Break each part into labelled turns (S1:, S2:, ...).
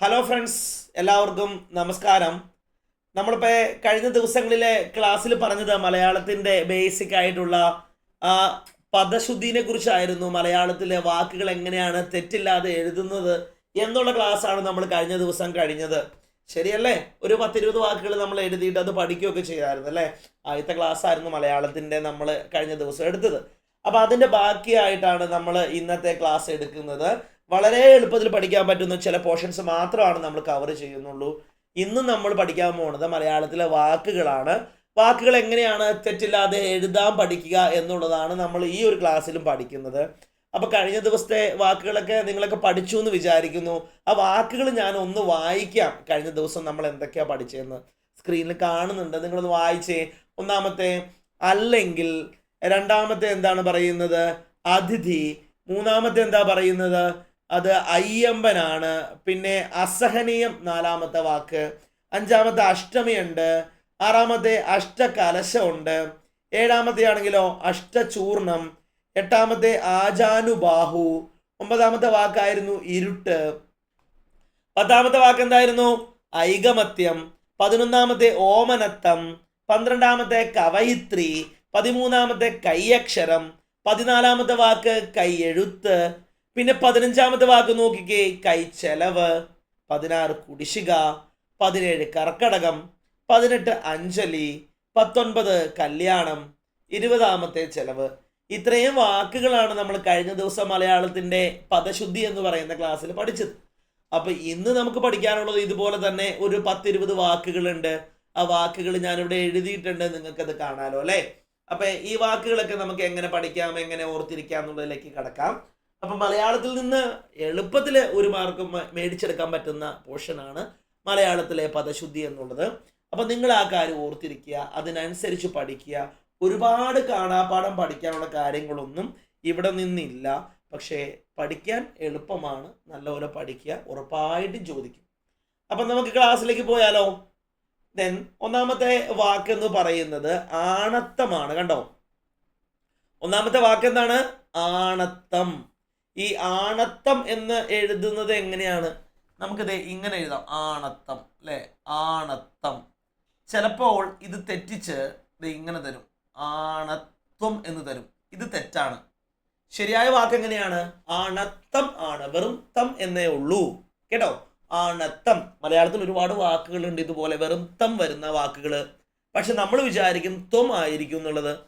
S1: Hello friends എല്ലാവർക്കും നമസ്കാരം. നമ്മളിപ്പോൾ കഴിഞ്ഞ ദിവസങ്ങളിലെ ക്ലാസ്സിൽ പറഞ്ഞത് മലയാളത്തിന്റെ ബേസിക് ആയിട്ടുള്ള പദശുദ്ധിനെ കുറിച്ചായിരുന്നു. മലയാളത്തിലെ വാക്കുകൾ എങ്ങനെയാണ് തെറ്റില്ലാതെ എഴുതുന്നത് എന്നുള്ള ക്ലാസ്സാണ് നമ്മൾ കഴിഞ്ഞ ദിവസം കഴിഞ്ഞത്. ശരിയല്ലേ? ഒരു പത്തിരുപത് വാക്കുകൾ നമ്മൾ എഴുതിയിട്ട് അത് പഠിക്കുകയൊക്കെ ചെയ്തായിരുന്നു അല്ലേ? ആദ്യത്തെ ക്ലാസ് ആയിരുന്നു മലയാളത്തിന്റെ നമ്മൾ കഴിഞ്ഞ ദിവസം എടുത്തത്. അപ്പോൾ അതിന്റെ ബാക്കിയായിട്ടാണ് നമ്മൾ ഇന്നത്തെ ക്ലാസ് എടുക്കുന്നത്. വളരെ എളുപ്പത്തിൽ പഠിക്കാൻ പറ്റുന്ന ചില പോർഷൻസ് മാത്രമാണ് നമ്മൾ കവർ ചെയ്യുന്നുള്ളൂ. ഇന്ന് നമ്മൾ പഠിക്കാൻ പോകുന്നത് മലയാളത്തിലെ വാക്കുകളാണ്. വാക്കുകൾ എങ്ങനെയാണ് തെറ്റില്ലാതെ എഴുതാൻ പഠിക്കുക എന്നുള്ളതാണ് നമ്മൾ ഈ ഒരു ക്ലാസ്സിലും പഠിക്കുന്നത്. അപ്പോൾ കഴിഞ്ഞ ദിവസത്തെ വാക്കുകളൊക്കെ നിങ്ങളൊക്കെ പഠിച്ചു എന്ന് വിചാരിക്കുന്നു. ആ വാക്കുകൾ ഞാൻ ഒന്ന് വായിക്കാം. കഴിഞ്ഞ ദിവസം നമ്മൾ എന്തൊക്കെയാണ് പഠിച്ചതെന്ന് സ്ക്രീനിൽ കാണുന്നുണ്ട്. നിങ്ങളൊന്ന് വായിച്ചേ. ഒന്നാമത്തെ അല്ലെങ്കിൽ രണ്ടാമത്തെ എന്താണ് പറയുന്നത്? അതിഥി. മൂന്നാമത്തെ എന്താ പറയുന്നത്? അത് അയ്യമ്പനാണ്. പിന്നെ അസഹനീയം നാലാമത്തെ വാക്ക്. അഞ്ചാമത്തെ അഷ്ടമിയുണ്ട്. ആറാമത്തെ അഷ്ടകലശമുണ്ട്. ഏഴാമത്തെ ആണെങ്കിലോ അഷ്ടചൂർണം. എട്ടാമത്തെ ആജാനുബാഹു. ഒമ്പതാമത്തെ വാക്കായിരുന്നു ഇരുട്ട്. പത്താമത്തെ വാക്ക് എന്തായിരുന്നു ഐകമത്യം. പതിനൊന്നാമത്തെ ഓമനത്തം. പന്ത്രണ്ടാമത്തെ കവയിത്രി. പതിമൂന്നാമത്തെ കൈയക്ഷരം. പതിനാലാമത്തെ വാക്ക് കൈയെഴുത്ത്. പിന്നെ പതിനഞ്ചാമത്തെ വാക്ക് നോക്കിക്കേ. കൈ ചെലവ്. പതിനാറ് കുടിശ്ശിക. പതിനേഴ് കർക്കടകം. പതിനെട്ട് അഞ്ജലി. പത്തൊൻപത് കല്യാണം. ഇരുപതാമത്തെ ചെലവ്. ഇത്രയും വാക്കുകളാണ് നമ്മൾ കഴിഞ്ഞ ദിവസം മലയാളത്തിന്റെ പദശുദ്ധി എന്ന് പറയുന്ന ക്ലാസ്സിൽ പഠിച്ചത്. അപ്പോൾ ഇന്ന് നമുക്ക് പഠിക്കാനുള്ളത് ഇതുപോലെ തന്നെ ഒരു പത്തിരുപത് വാക്കുകളുണ്ട്. ആ വാക്കുകൾ ഞാനിവിടെ എഴുതിയിട്ടുണ്ട്. നിങ്ങൾക്കത് കാണാലോ അല്ലേ? അപ്പൊ ഈ വാക്കുകളൊക്കെ നമുക്ക് എങ്ങനെ പഠിക്കാം എങ്ങനെ ഓർത്തിരിക്കാം എന്നുള്ളതിലേക്ക് കടക്കാം. അപ്പൊ മലയാളത്തിൽ നിന്ന് എളുപ്പത്തിൽ ഒരു മാർക്ക് മേടിച്ചെടുക്കാൻ പറ്റുന്ന പോർഷനാണ് മലയാളത്തിലെ പദശുദ്ധി എന്നുള്ളത്. അപ്പം നിങ്ങൾ ആ കാര്യം ഓർത്തിരിക്കുക അതിനനുസരിച്ച് പഠിക്കുക. ഒരുപാട് കാണാപാഠം പഠിക്കാനുള്ള കാര്യങ്ങളൊന്നും ഇവിടെ നിന്നില്ല. പക്ഷേ പഠിക്കാൻ എളുപ്പമാണ് നല്ലപോലെ പഠിക്കുക ഉറപ്പായിട്ടും ചോദിക്കും. അപ്പം നമുക്ക് ക്ലാസ്സിലേക്ക് പോയാലോ? ദെൻ ഒന്നാമത്തെ വാക്ക് എന്ന് പറയുന്നത് ആണത്തമാണ് കണ്ടോ? ഒന്നാമത്തെ വാക്ക് എന്താണ് ആണത്തം. ഈ ആണത്തം എന്ന് എഴുതുന്നത് എങ്ങനെയാണ്? നമുക്കിത് ഇങ്ങനെ എഴുതാം. ആണത്തം അല്ലേ ആണത്തം. ചിലപ്പോൾ ഇത് തെറ്റിച്ച് ഇത് ഇങ്ങനെ തരും. ആണത്വം എന്ന് തരും. ഇത് തെറ്റാണ്. ശരിയായ വാക്ക് എങ്ങനെയാണ്? ആണത്തം ആണ്. വെറും തം എന്നേ ഉള്ളൂ. കേട്ടോ? ആണത്തം. മലയാളത്തിൽ ഒരുപാട് വാക്കുകളുണ്ട് ഇതുപോലെ. വെറും തം വരുന്ന വാക്കുകൾ പക്ഷെ നമ്മൾ വിചാരിക്കും ത്വം ആയിരിക്കും എന്നുള്ളത്.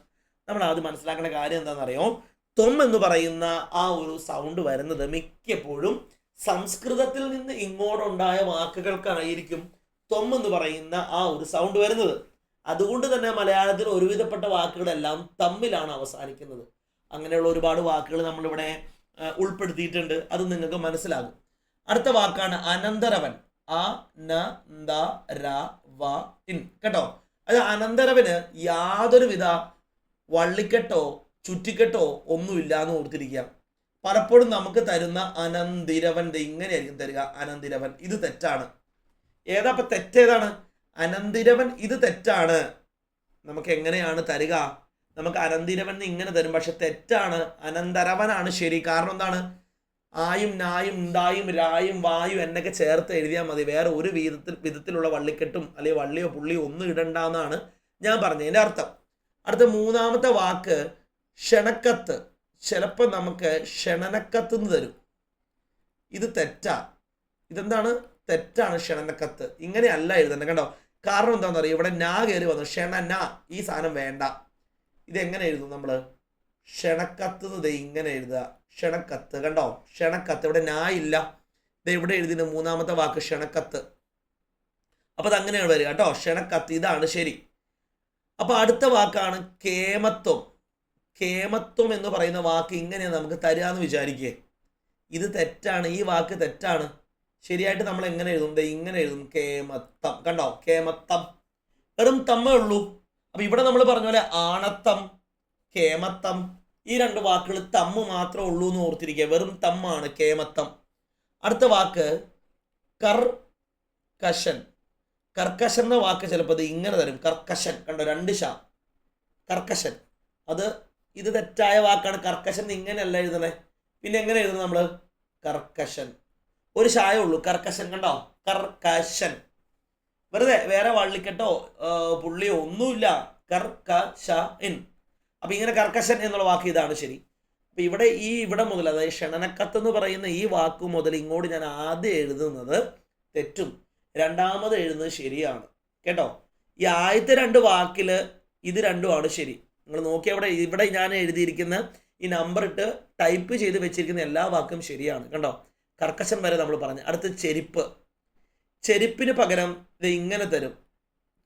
S1: നമ്മൾ ആദ്യം മനസ്സിലാക്കേണ്ട കാര്യം എന്താണെന്നറിയോ? ത്വം എന്ന് പറയുന്ന ആ ഒരു സൗണ്ട് വരുന്നത് മിക്കപ്പോഴും സംസ്കൃതത്തിൽ നിന്ന് ഇങ്ങോട്ടുണ്ടായ വാക്കുകൾക്കായിരിക്കും ത്വം എന്ന് പറയുന്ന ആ ഒരു സൗണ്ട് വരുന്നത്. അതുകൊണ്ട് തന്നെ മലയാളത്തിൽ ഒരുവിധപ്പെട്ട വാക്കുകളെല്ലാം തമ്മിലാണ് അവസാനിക്കുന്നത്. അങ്ങനെയുള്ള ഒരുപാട് വാക്കുകൾ നമ്മളിവിടെ ഉൾപ്പെടുത്തിയിട്ടുണ്ട്. അത് നിങ്ങൾക്ക് മനസ്സിലാകും. അടുത്ത വാക്കാണ് അനന്തരവൻ. അ ന ന്ത ര വ ഇൻ കേട്ടോ? അത് അനന്തരവന് യാതൊരുവിധ വള്ളിക്കെട്ടോ ചുറ്റിക്കെട്ടോ ഒന്നുമില്ല എന്ന് ഓർത്തിരിക്കുക. പലപ്പോഴും നമുക്ക് തരുന്ന അനന്തിരവൻ ഇങ്ങനെയായിരിക്കും തരിക അനന്തിരവൻ ഇത് തെറ്റാണ്. ഏതാ അപ്പൊ തെറ്റേതാണ്? അനന്തിരവൻ ഇത് തെറ്റാണ്. നമുക്ക് എങ്ങനെയാണ് തരിക? നമുക്ക് അനന്തിരവൻ ഇങ്ങനെ തരും പക്ഷെ തെറ്റാണ്. അനന്തരവനാണ് ശരി. കാരണം എന്താണ്? ആയും നായും ഉണ്ടായും രായും വായും എന്നൊക്കെ ചേർത്ത് എഴുതിയാൽ മതി. വേറെ ഒരു വിധത്തിൽ വിധത്തിലുള്ള വള്ളിക്കെട്ടും അല്ലെങ്കിൽ വള്ളിയോ പുള്ളിയോ ഒന്നും ഇടണ്ടെന്നാണ് ഞാൻ പറഞ്ഞതിന്റെ അർത്ഥം. അടുത്ത മൂന്നാമത്തെ വാക്ക് ക്ഷണക്കത്ത്. ചിലപ്പോൾ നമുക്ക് ക്ഷണനക്കത്ത് എന്ന് തരും. ഇത് തെറ്റാ. ഇതെന്താണ്? തെറ്റാണ് ക്ഷണനക്കത്ത്. ഇങ്ങനെയല്ല എഴുതേണ്ടത്. കണ്ടോ? കാരണം എന്താണെന്ന് അറിയാം? ഇവിടെ നാ കയറി വന്നു. ക്ഷണന. ഈ സാധനം വേണ്ട. ഇതെങ്ങനെ എഴുതും നമ്മൾ ക്ഷണക്കത്ത് ദേ ഇങ്ങനെ എഴുതുക. ക്ഷണക്കത്ത്. കണ്ടോ? ക്ഷണക്കത്ത്. ഇവിടെ നാ ഇല്ല. ഇത് ഇവിടെ എഴുതിന് മൂന്നാമത്തെ വാക്ക് ക്ഷണക്കത്ത്. അപ്പോൾ അതങ്ങനെയാണ് വരിക. കേട്ടോ? ക്ഷണക്കത്ത്. ഇതാണ് ശരി. അപ്പോൾ അടുത്ത വാക്കാണ് കേമത്വം. കേമത്വം എന്ന് പറയുന്ന വാക്ക് ഇങ്ങനെയാണ് നമുക്ക് തരിക എന്ന് വിചാരിക്കേ. ഇത് തെറ്റാണ് ഈ വാക്ക് തെറ്റാണ്. ശരിയായിട്ട് നമ്മൾ എങ്ങനെ എഴുതും? ഇങ്ങനെ എഴുതും. കേമത്തം കണ്ടോ? കേമത്തം വെറും തമ്മേ ഉള്ളൂ. അപ്പൊ ഇവിടെ നമ്മൾ പറഞ്ഞ പോലെ ആണത്തം കേമത്തം ഈ രണ്ട് വാക്കുകൾ തമ്മ് മാത്രമേ ഉള്ളൂ എന്ന് ഓർത്തിരിക്കുക. വെറും തമ്മാണ് കേമത്തം അടുത്ത വാക്ക് കർ കശൻ. കർക്കശൻ എന്ന വാക്ക് ചിലപ്പോൾ ഇങ്ങനെ തരും. കർക്കശൻ. കണ്ടോ? രണ്ട് ഷാ കർക്കശൻ. അത് ഇത് തെറ്റായ വാക്കാണ്. കർക്കശൻ ഇങ്ങനെയല്ല എഴുതണേ. പിന്നെ എങ്ങനെ എഴുതണം നമ്മൾ കർക്കശൻ. ഒരു ഷായ ഉള്ളൂ. കർക്കശൻ കണ്ടോ? കർക്കശൻ. വെറുതെ വേറെ വള്ളിക്കെട്ടോ പുള്ളിയോ ഒന്നുമില്ല. കർക്കശൻ. അപ്പൊ ഇങ്ങനെ കർക്കശൻ എന്നുള്ള വാക്ക് ഇതാണ് ശരി. അപ്പൊ ഇവിടെ ഈ ഇവിടെ മുതൽ അതായത് ക്ഷണനക്കത്ത് എന്ന് പറയുന്ന ഈ വാക്ക് മുതൽ ഇങ്ങോട്ട് ഞാൻ ആദ്യം എഴുതുന്നത് തെറ്റും. രണ്ടാമത് എഴുതുന്നത് ശരിയാണ്. കേട്ടോ? ഈ ആദ്യത്തെ രണ്ട് വാക്കിൽ ഇത് രണ്ടുമാണ് ശരി. നിങ്ങൾ നോക്കി അവിടെ ഇവിടെ ഞാൻ എഴുതിയിരിക്കുന്ന ഈ നമ്പർ ഇട്ട് ടൈപ്പ് ചെയ്ത് വെച്ചിരിക്കുന്ന എല്ലാ വാക്കും ശരിയാണ് കണ്ടോ? കർക്കശൻ വരെ നമ്മൾ പറഞ്ഞു. അടുത്ത ചെരുപ്പ്. ചെരുപ്പിന് പകരം ഇത് ഇങ്ങനെ തരും.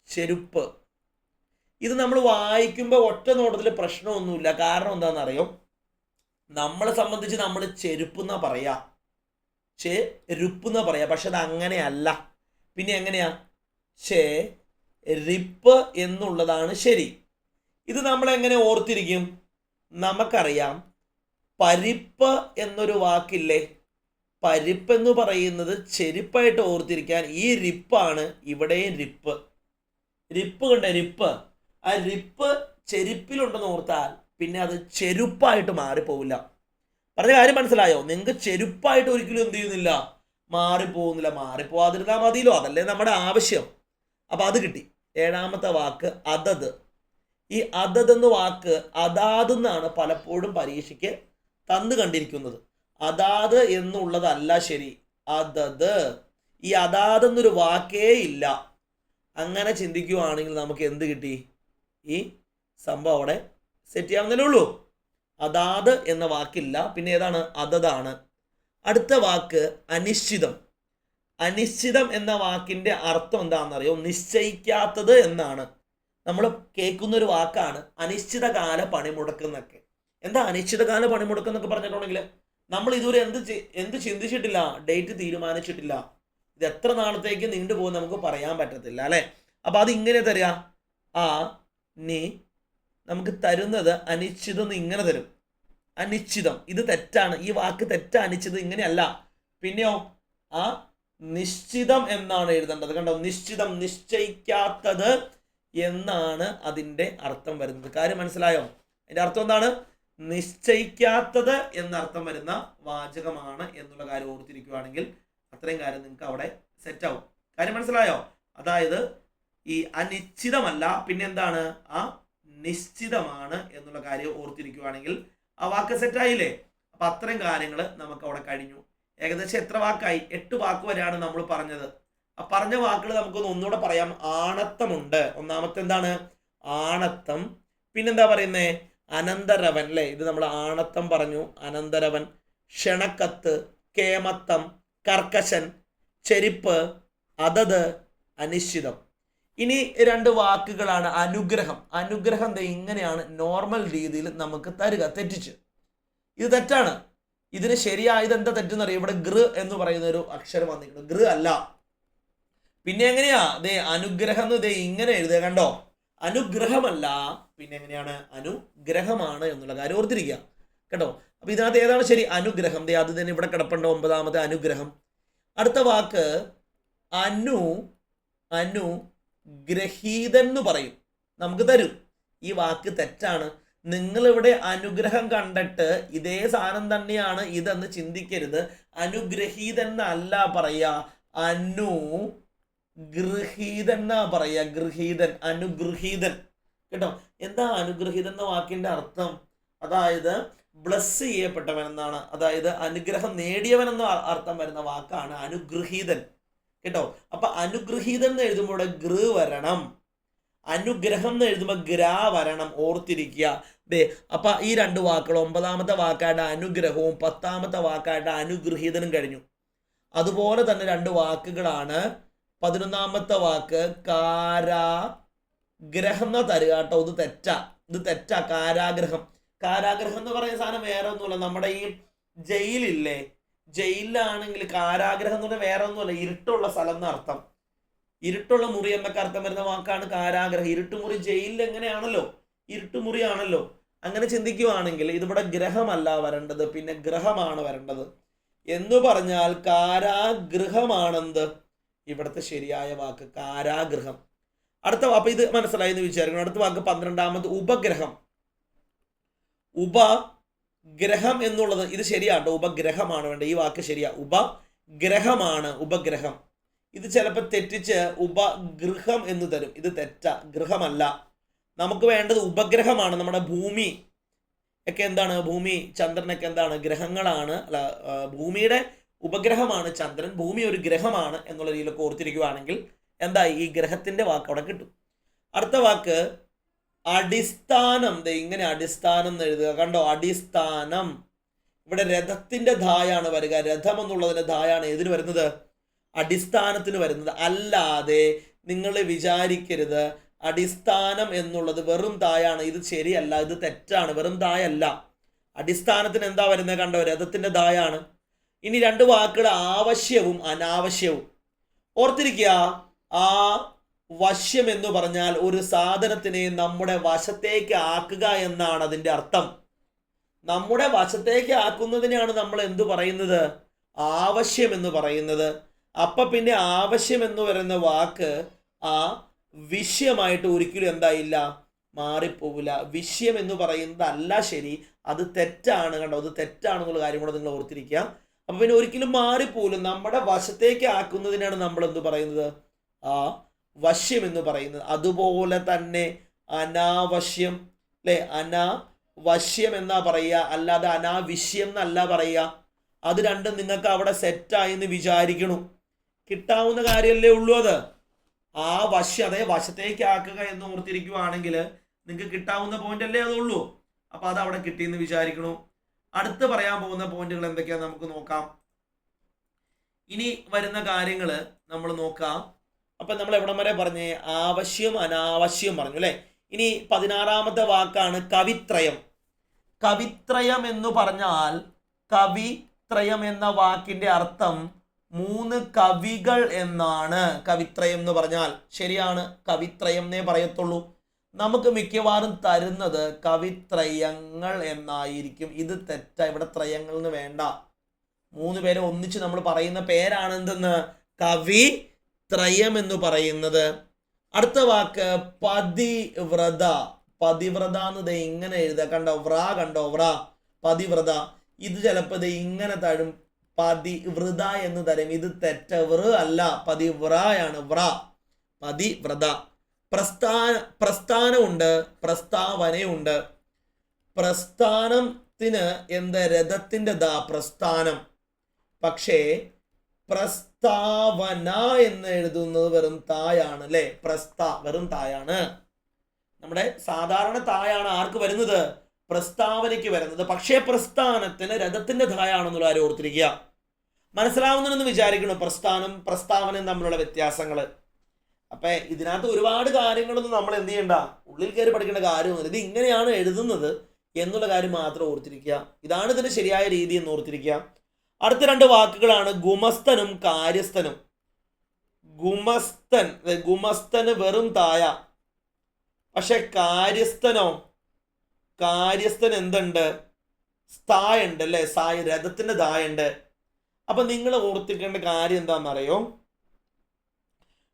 S1: ചെരുപ്പ്. ഇത് നമ്മൾ വായിക്കുമ്പോൾ ഒറ്റ നോട്ടത്തിൽ പ്രശ്നമൊന്നുമില്ല. കാരണം എന്താണെന്ന് അറിയോ നമ്മളെ സംബന്ധിച്ച് നമ്മൾ ചെരുപ്പ് എന്നാ പറയാ. ചെരുപ്പ് എന്നാ പറയാ. പക്ഷെ അത് അങ്ങനെയല്ല പിന്നെ എങ്ങനെയാ? ചെ റിപ്പ് എന്നുള്ളതാണ് ശരി. ഇത് നമ്മൾ എങ്ങനെ ഓർത്തിരിക്കും? നമുക്കറിയാം. പരിപ്പ് എന്നൊരു വാക്കില്ലേ? പരിപ്പ് എന്ന് പറയുന്നത് ചെരുപ്പായിട്ട് ഓർത്തിരിക്കാൻ ഈ റിപ്പാണ് ഇവിടെയും റിപ്പ്. റിപ്പ് കണ്ട? റിപ്പ്. ആ റിപ്പ് ചെരുപ്പിലുണ്ടെന്ന് ഓർത്താൽ പിന്നെ അത് ചെരുപ്പായിട്ട് മാറിപ്പോവില്ല. പറഞ്ഞ കാര്യം മനസ്സിലായോ? നിങ്ങൾക്ക് ചെരുപ്പായിട്ട് ഒരിക്കലും എന്ത് ചെയ്യുന്നില്ല? മാറിപ്പോകുന്നില്ല മാറിപ്പോവാതിരുന്നാൽ മതിയല്ലോ. അതല്ലേ നമ്മുടെ ആവശ്യം. അപ്പോൾ അത് കിട്ടി. ഏഴാമത്തെ വാക്ക് അതത്. ഈ അതത് എന്ന വാക്ക് അതാതെന്നാണ് പലപ്പോഴും പരീക്ഷയ്ക്ക് തന്നു കണ്ടിരിക്കുന്നത്. അതാത് എന്നുള്ളതല്ല ശരി. അതത്. ഈ അതാത് എന്നൊരു വാക്കേ ഇല്ല. അങ്ങനെ ചിന്തിക്കുവാണെങ്കിൽ നമുക്ക് എന്ത് കിട്ടി? ഈ സംഭവം അവിടെ സെറ്റ് ചെയ്യാവുന്നതേ ഉള്ളൂ. അതാത് എന്ന വാക്കില്ല. പിന്നെ ഏതാണ്? അതതാണ്. അടുത്ത വാക്ക് അനിശ്ചിതം. അനിശ്ചിതം എന്ന വാക്കിന്റെ അർത്ഥം എന്താണെന്നറിയോ? നിശ്ചയിക്കാത്തത് എന്നാണ്. നമ്മൾ കേൾക്കുന്ന ഒരു വാക്കാണ് അനിശ്ചിതകാല പണിമുടക്കുന്നൊക്കെ. എന്താ അനിശ്ചിതകാല പണിമുടക്കുന്നൊക്കെ പറഞ്ഞിട്ടുണ്ടെങ്കിൽ നമ്മൾ ഇതുവരെ എന്ത് എന്ത് ചിന്തിച്ചിട്ടില്ല ഡേറ്റ് തീരുമാനിച്ചിട്ടില്ല ഇത് എത്ര നാളത്തേക്ക് നീണ്ടുപോകും നമുക്ക് പറയാൻ പറ്റത്തില്ല അല്ലെ? അപ്പൊ അത് ഇങ്ങനെ തരിക ആ നീ നമുക്ക് തരുന്നത് അനിശ്ചിതം ഇങ്ങനെ തരും. അനിശ്ചിതം ഇത് തെറ്റാണ്. ഈ വാക്ക് തെറ്റ അനിശ്ചിതം ഇങ്ങനെയല്ല. പിന്നെയോ ആ നിശ്ചിതം എന്നാണ് എഴുതേണ്ടത്. കണ്ടോ? നിശ്ചിതം നിശ്ചയിക്കാത്തത് എന്നാണ് അതിന്റെ അർത്ഥം വരുന്നത്. കാര്യം മനസ്സിലായോ? അതിന്റെ അർത്ഥം എന്താണ്? നിശ്ചയിക്കാത്തത് എന്നർത്ഥം വരുന്ന വാചകമാണ് എന്നുള്ള കാര്യം ഓർത്തിരിക്കുകയാണെങ്കിൽ അത്രയും കാര്യം നിങ്ങൾക്ക് അവിടെ സെറ്റ് ആവും. കാര്യം മനസ്സിലായോ? അതായത് ഈ അനിശ്ചിതമല്ല പിന്നെ എന്താണ്? ആ നിശ്ചിതമാണ് എന്നുള്ള കാര്യം ഓർത്തിരിക്കുകയാണെങ്കിൽ ആ വാക്ക് സെറ്റായില്ലേ അപ്പൊ അത്രയും കാര്യങ്ങൾ നമുക്ക് അവിടെ കഴിഞ്ഞു. ഏകദേശം എത്ര വാക്കായി? എട്ട് വാക്ക് വരെയാണ് നമ്മൾ പറഞ്ഞത്. പറഞ്ഞ വാക്കുകൾ നമുക്കൊന്ന് ഒന്നുകൂടെ പറയാം. ആണത്തമുണ്ട്. ഒന്നാമത്തെ എന്താണ് ആണത്തം. പിന്നെന്താ പറയുന്നേ? അനന്തരവൻ അല്ലേ? ഇത് നമ്മൾ ആണത്തം പറഞ്ഞു. അനന്തരവൻ ക്ഷണക്കത്ത് കേമത്തം കർക്കശൻ ചെരിപ്പ് അതത് അനിശ്ചിതം. ഇനി രണ്ട് വാക്കുകളാണ് അനുഗ്രഹം. അനുഗ്രഹം ഇങ്ങനെയാണ് നോർമൽ രീതിയിൽ നമുക്ക് തരുക. തെറ്റിച്ച്. ഇത് തെറ്റാണ്. ഇതിന് ശരിയായത് എന്താ തെറ്റെന്നറിയാം? ഇവിടെ ഗൃ എന്ന് പറയുന്ന ഒരു അക്ഷരം വന്നിട്ടുണ്ട് ഗൃ അല്ല. പിന്നെ എങ്ങനെയാ? ദേ അനുഗ്രഹം എന്ന് ദേ ഇങ്ങനെ എഴുതുക കണ്ടോ? അനുഗ്രഹമല്ല പിന്നെ എങ്ങനെയാണ്? അനുഗ്രഹമാണ് എന്നുള്ള കാര്യം ഓർത്തിരിക്കുക. കേട്ടോ? അപ്പൊ ഇതിനകത്ത് ഏതാണ് ശരി? അനുഗ്രഹം. ദേ അത് തന്നെ ഇവിടെ കിടപ്പുണ്ട് ഒമ്പതാമത്തെ അനുഗ്രഹം. അടുത്ത വാക്ക് അനു അനു ഗ്രഹീതൻ എന്ന് പറയും. നമുക്ക് തരും. ഈ വാക്ക് തെറ്റാണ്. നിങ്ങൾ ഇവിടെ അനുഗ്രഹം കണ്ടിട്ട് ഇതേ സാധനം തന്നെയാണ് ഇതെന്ന് ചിന്തിക്കരുത്. അനുഗ്രഹീതൻ എന്നല്ല അനു ഗൃഹീതൻ എന്നാ പറയുക ഗൃഹീതൻ അനുഗൃഹീതൻ. കേട്ടോ? എന്താ അനുഗ്രഹീതൻ എന്ന വാക്കിന്റെ അർത്ഥം? അതായത് ബ്ലസ് ചെയ്യപ്പെട്ടവൻ എന്നാണ്. അതായത് അനുഗ്രഹം നേടിയവൻ എന്ന അർത്ഥം വരുന്ന വാക്കാണ് അനുഗ്രഹീതൻ കേട്ടോ? അപ്പൊ അനുഗ്രഹീതൻ എന്ന് എഴുതുമ്പോൾ ഗൃ വരണം. അനുഗ്രഹം എന്ന് എഴുതുമ്പോൾ ഗ്രാ വരണം. ഓർത്തിരിക്കുക. ദേ അപ്പൊ ഈ രണ്ട് വാക്കുകൾ ഒമ്പതാമത്തെ വാക്കായിട്ട് അനുഗ്രഹവും പത്താമത്തെ വാക്കായിട്ട് അനുഗ്രഹീതനും കഴിഞ്ഞു. അതുപോലെ തന്നെ രണ്ട് വാക്കുകളാണ് പതിനൊന്നാമത്തെ വാക്ക് കാരാഗ്രഹം എന്നാ തരുക കേട്ടോ. ഇത് തെറ്റാ. ഇത് തെറ്റാ. കാരാഗ്രഹം. കാരാഗ്രഹം എന്ന് പറയുന്ന സാധനം വേറെ ഒന്നുമില്ല. നമ്മുടെ ഈ ജയിലില്ലേ? ജയിലിലാണെങ്കിൽ കാരാഗ്രഹം എന്ന് പറഞ്ഞാൽ വേറെ ഒന്നുമല്ല. ഇരുട്ടുള്ള സ്ഥലം എന്ന അർത്ഥം. ഇരുട്ടുള്ള മുറി എന്നൊക്കെ അർത്ഥം വരുന്ന വാക്കാണ് കാരാഗ്രഹം. ഇരുട്ടുമുറി ജയിലിൽ എങ്ങനെയാണല്ലോ? ഇരുട്ടുമുറിയാണല്ലോ. അങ്ങനെ ചിന്തിക്കുവാണെങ്കിൽ ഇതിവിടെ ഗ്രഹമല്ല വരേണ്ടത്. പിന്നെ ഗ്രഹമാണ് വരേണ്ടത്. എന്ന് പറഞ്ഞാൽ കാരാഗൃഹമാണെന്ത് ഇവിടുത്തെ ശരിയായ വാക്ക് കാരാഗ്രഹം. അടുത്ത അപ്പൊ ഇത് മനസ്സിലായി എന്ന് വിചാരിക്കണം. അടുത്ത വാക്ക് പന്ത്രണ്ടാമത് ഉപഗ്രഹം. ഉപഗ്രഹം എന്നുള്ളത് ഇത് ശരിയാട്ടോ. ഉപഗ്രഹമാണ് വേണ്ട ഈ വാക്ക് ശരിയാ. ഉപ ഗ്രഹമാണ് ഉപഗ്രഹം. ഇത് ചിലപ്പോൾ തെറ്റിച്ച് ഉപഗ്രഹം എന്ന് തരും. ഇത് തെറ്റ. ഗൃഹമല്ല നമുക്ക് വേണ്ടത് ഉപഗ്രഹമാണ്. നമ്മുടെ ഭൂമി ഒക്കെ എന്താണ്? ഭൂമി ചന്ദ്രനൊക്കെ എന്താണ്? ഗ്രഹങ്ങളാണ്. അല്ല ഭൂമിയുടെ ഉപഗ്രഹമാണ് ചന്ദ്രൻ ഭൂമി ഒരു ഗ്രഹമാണ് എന്നുള്ള രീതിയിലൊക്കെ ഓർത്തിരിക്കുകയാണെങ്കിൽ എന്താ ഈ ഗ്രഹത്തിന്റെ വാക്ക് അവിടെ കിട്ടും. അടുത്ത വാക്ക് അടിസ്ഥാനം. ഇങ്ങനെ അടിസ്ഥാനം എന്ന് എഴുതുക. കണ്ടോ? അടിസ്ഥാനം. ഇവിടെ രഥത്തിന്റെ ധായാണ് വരിക. രഥം എന്നുള്ളതിന്റെ ധായാണ് ഏതിന് വരുന്നത്? അടിസ്ഥാനത്തിന് വരുന്നത്. അല്ലാതെ നിങ്ങൾ വിചാരിക്കരുത്. അടിസ്ഥാനം എന്നുള്ളത് വെറും തായാണ്. ഇത് ശരിയല്ല ഇത് തെറ്റാണ്. വെറും തായല്ല. അടിസ്ഥാനത്തിന് എന്താ വരുന്നത് കണ്ടോ? രഥത്തിന്റെ ദായാണ് ഇനി രണ്ട് വാക്കുകൾ ആവശ്യവും അനാവശ്യവും. ഓർത്തിരിക്കുക ആ വശ്യം എന്ന് പറഞ്ഞാൽ ഒരു സാധനത്തിനെ നമ്മുടെ വശത്തേക്ക് ആക്കുക എന്നാണ് അതിന്റെ അർത്ഥം. നമ്മുടെ വശത്തേക്ക് ആക്കുന്നതിനെയാണ് നമ്മൾ എന്തു പറയുന്നത്? ആവശ്യം എന്ന് പറയുന്നത്. അപ്പം പിന്നെ ആവശ്യം എന്ന് പറയുന്ന വാക്ക് ആ വിഷയമായിട്ട് ഒരിക്കലും എന്തായില്ല മാറിപ്പോവില്ല. വിഷയം എന്ന് പറയുന്നത് അല്ല ശരി അത് തെറ്റാണ് കണ്ടോ? അത് തെറ്റാണെന്നുള്ള കാര്യം കൂടെ നിങ്ങൾ ഓർത്തിരിക്കുക. അപ്പൊ പിന്നെ ഒരിക്കലും മാറിപ്പോലും നമ്മുടെ വശത്തേക്ക് ആക്കുന്നതിനാണ് നമ്മൾ എന്ത് പറയുന്നത്? ആ വശ്യം എന്ന് പറയുന്നത്. അതുപോലെ തന്നെ അനാവശ്യം അല്ലെ? അനാവശ്യം എന്നാ പറയുക? അല്ലാതെ അനാവിശ്യം എന്നല്ല പറയുക. അത് രണ്ടും നിങ്ങൾക്ക് അവിടെ സെറ്റായി എന്ന് വിചാരിക്കണു. കിട്ടാവുന്ന കാര്യമല്ലേ ഉള്ളൂ അത്. ആ വശ്യം അതേ വശത്തേക്ക് ആക്കുക എന്ന് ഓർത്തിരിക്കുവാണെങ്കിൽ നിങ്ങൾക്ക് കിട്ടാവുന്ന പോയിന്റ് അല്ലേ അതുള്ളൂ. അപ്പൊ അത് അവിടെ കിട്ടിയെന്ന് വിചാരിക്കണു. അടുത്ത് പറയാൻ പോകുന്ന പോയിന്റുകൾ എന്തൊക്കെയാണ് നമുക്ക് നോക്കാം. ഇനി വരുന്ന കാര്യങ്ങൾ നമ്മൾ നോക്കാം. അപ്പൊ നമ്മൾ എവിടം വരെ പറഞ്ഞേ? ആവശ്യം അനാവശ്യം പറഞ്ഞു അല്ലെ? ഇനി പതിനാറാമത്തെ വാക്കാണ് കവിത്രയം. കവിത്രയം എന്ന് പറഞ്ഞാൽ കവിത്രയം എന്ന വാക്കിന്റെ അർത്ഥം മൂന്ന് കവികൾ എന്നാണ്. കവിത്രയം എന്ന് പറഞ്ഞാൽ ശരിയാണ്. കവിത്രയം എന്നേ പറയത്തുള്ളൂ. നമുക്ക് മിക്കവാറും തരുന്നത് കവിത്രയങ്ങൾ എന്നായിരിക്കും. ഇത് തെറ്റ. ഇവിടെ ത്രയങ്ങൾ എന്ന് വേണ്ട. മൂന്ന് പേരെ ഒന്നിച്ച് നമ്മൾ പറയുന്ന പേരാണ് എന്തെന്ന് കവി ത്രയം എന്ന് പറയുന്നത്. അടുത്ത വാക്ക് പതിവ്രത. പതിവ്രത എന്ന് ദേ ഇങ്ങനെ എഴുതുക കണ്ടോ? വ്ര കണ്ടോ? വ്ര. പതിവ്രത. ഇത് ചിലപ്പോൾ ഇത് ഇങ്ങനെ തരും. പതിവ്രത എന്ന് തരും. ഇത് തെറ്റ. വൃ അല്ല. പതിവ്രയാണ് വ്ര. പതിവ്രത. പ്രസ്ഥാന പ്രസ്ഥാനമുണ്ട് പ്രസ്താവനയുണ്ട്. പ്രസ്ഥാനത്തിന് എന്ത് രഥത്തിന്റെ ദാ പ്രസ്ഥാനം? പക്ഷേ പ്രസ്താവന എന്ന് എഴുതുന്നത് വെറും തായാണ് അല്ലേ? പ്രസ്താ വെറും തായാണ്. നമ്മുടെ സാധാരണ തായാണ് ആർക്ക് വരുന്നത്? പ്രസ്താവനയ്ക്ക് വരുന്നത്. പക്ഷേ പ്രസ്ഥാനത്തിന് രഥത്തിന്റെ ധായാണെന്നുള്ള കാര്യം ഓർത്തിരിക്കുക. മനസ്സിലാവുന്നുണ്ടെന്ന് വിചാരിക്കണം പ്രസ്ഥാനം പ്രസ്താവനയും തമ്മിലുള്ള വ്യത്യാസങ്ങൾ അപ്പൊ ഇതിനകത്ത് ഒരുപാട് കാര്യങ്ങളൊന്നും നമ്മൾ എന്ത് ചെയ്യണ്ട? ഉള്ളിൽ കയറി പഠിക്കേണ്ട കാര്യമൊന്നുമില്ല. ഇത് ഇങ്ങനെയാണ് എഴുതുന്നത് എന്നുള്ള കാര്യം മാത്രം ഓർത്തിരിക്കുക. ഇതാണ് ഇതിന്റെ ശരിയായ രീതി എന്ന് ഓർത്തിരിക്കുക. അടുത്ത രണ്ട് വാക്കുകളാണ് ഗുമസ്തനും കാര്യസ്ഥനും. ഗുമസ്തൻ ഗുമസ്തന് വെറും തായ. പക്ഷെ കാര്യസ്ഥനോ കാര്യസ്ഥൻ എന്തുണ്ട്? സ്ഥായുണ്ട് അല്ലേ? സായ രഥത്തിന്റെ തായുണ്ട് അപ്പൊ നിങ്ങൾ ഓർത്തിക്കേണ്ട കാര്യം എന്താണെന്നറിയോ?